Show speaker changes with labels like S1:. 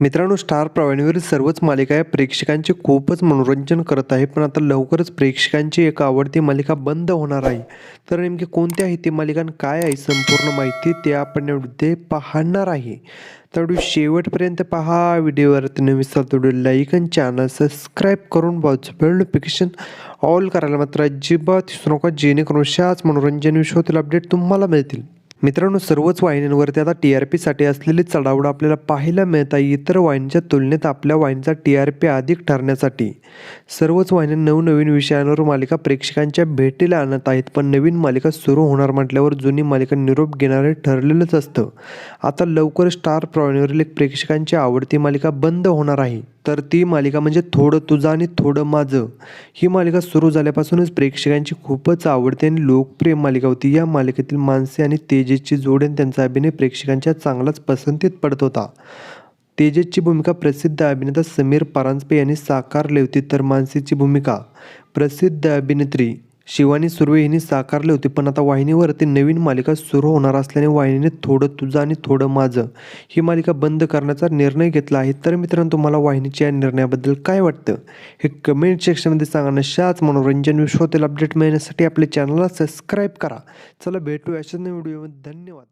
S1: मित्रांनो स्टार प्रवाहिनीवरील सर्वच मालिका या प्रेक्षकांचे खूपच मनोरंजन करत आहे पण आता लवकरच प्रेक्षकांची एक आवडती मालिका बंद होणार आहे. तर नेमकी कोणती आहे ती मालिका आणि काय आहे संपूर्ण माहिती ते आपण या पाहणार आहे. तर शेवटपर्यंत पहा व्हिडिओवरती नवीन असाल तर व्हिडिओ लाईक आणि चॅनल सबस्क्राईब करून बाजू बेल नोटिफिकेशन ऑल करायला मात्र अजिबात विसरू नका जेणेकरून अशाच मनोरंजन विषयातील अपडेट तुम्हाला मिळतील. मित्रांनो सर्वच वाहिन्यांवरती आता टी आर पीसाठी असलेली चढावड आपल्याला पाहायला मिळत आहे. इतर वाहिनीच्या तुलनेत आपल्या वाहिनीचा टी आर पी अधिक ठरण्यासाठी सर्वच वाहिन्या नवनवीन विषयांवर मालिका प्रेक्षकांच्या भेटीला आणत आहेत. पण नवीन मालिका सुरू होणार म्हटल्यावर जुनी मालिका निरोप घेणारे ठरलेलंच असतं. आता लवकर स्टार प्रवाहिनीवरील एक प्रेक्षकांची आवडती मालिका बंद होणार आहे. तर ती मालिका म्हणजे थोडं तुझं आणि थोडं माझं. ही मालिका सुरू झाल्यापासूनच प्रेक्षकांची खूपच आवडते आणि लोकप्रिय मालिका होती. या मालिकेतील माणसे आणि तेजेसची जोड आणि त्यांचा अभिनय प्रेक्षकांच्या चांगलाच पसंतीत पडत होता. तेजसची भूमिका प्रसिद्ध अभिनेता समीर परांजपे यांनी साकारली होती. तर मानसीची भूमिका प्रसिद्ध अभिनेत्री शिवानी सुर्वे यांनी साकारले होते पण आता वाहिनीवरती नवीन मालिका सुरू होणार असल्याने वाहिनीने थोडं तुझं आणि थोडं माझं ही मालिका बंद करण्याचा निर्णय घेतला आहे. तर मित्रांनो तुम्हाला वाहिनीच्या या निर्णयाबद्दल काय वाटतं? हे कमेंट सेक्शनमध्ये सांगा नशाच मनोरंजन विश्वातील अपडेट मिळण्यासाठी आपल्या चॅनलला सबस्क्राईब करा. चला भेटू अशाच व्हिडिओमध्ये धन्यवाद.